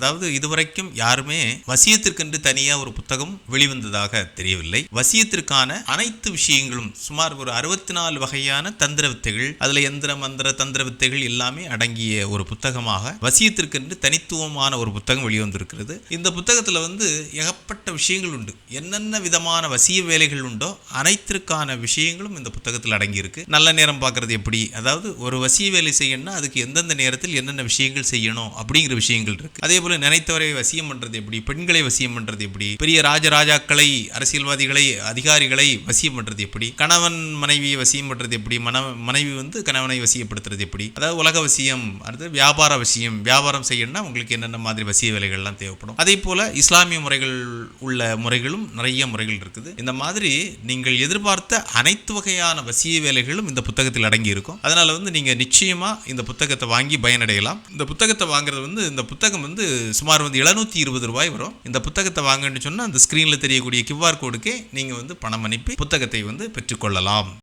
அதாவது இதுவரைக்கும் யாருமே வசியத்திற்கென்று தனியா ஒரு புத்தகம் வெளிவந்ததாக தெரியவில்லை. வசியத்திற்கான அனைத்து விஷயங்களும் சுமார் ஒரு அறுபத்தி நாலு வகையான தந்திர வித்தைகள் அதுல எந்திர மந்திர தந்திர வித்தைகள் எல்லாமே அடங்கிய ஒரு புத்தகமாக வசியத்திற்கென்று தனித்துவமான ஒரு புத்தகம் வெளிவந்திருக்கிறது. இந்த புத்தகத்துல வந்து ஏகப்பட்ட விஷயங்கள் உண்டு. என்னென்ன விதமான வசிய வேலைகள் உண்டோ அனைத்திற்கான விஷயங்களும் இந்த புத்தகத்தில் அடங்கியிருக்கு. நல்ல நேரம் பார்க்கறது எப்படி? அதாவது ஒரு வசிய வேலை செய்யணும்னா அதுக்கு எந்தெந்த நேரத்தில் என்னென்ன விஷயங்கள் செய்யணும் அப்படிங்கிற விஷயங்கள் இருக்கு. அதே போல நினைத்தவரை வசியம் பண்றது எப்படி? பெண்களை வசியம் பண்றது எப்படி? பெரிய ராஜராஜாக்களை அரசியல்வாதிகளை அதிகாரிகளை வசியம் பண்றது எப்படி? கணவன் மனைவியை வசியம் பண்றது எப்படி? மன மனைவி வந்து கணவனை வசியப்படுத்துறது எப்படி? அதாவது உலக வசியம் அடுத்து வியாபார வசியம் வியாபாரம் செய்யணும்னா உங்களுக்கு என்னென்ன மாதிரி வசிய வேலைகள்லாம் தேவைப்படும்? அதே போல இஸ்லாமிய முறைகள் உள்ள முறைகளும் நிறைய முறைகள் இருக்குது. இந்த மாதிரி நீங்கள் எதிர்பார்த்த அனைத்து வகையான வசிய வேலைகளும் இந்த புத்தகத்தில் அடங்கி இருக்கும். அதனால வந்து நீங்க நிச்சயமா இந்த புத்தகத்தை வாங்கி பயனடையலாம். இந்த புத்தகத்தை வாங்குறது வந்து இந்த புத்தகம் வந்து சுமார் வந்து எழுநூத்தி இருபது ரூபாய் வரும். இந்த புத்தகத்தை வாங்கன்னு சொன்னா அந்த ஸ்கிரீன்ல தெரியக்கூடிய கியூஆர் கோடுக்கே நீங்க வந்து பணம் அனுப்பி புத்தகத்தை வந்து பெற்றுக்கொள்ளலாம்.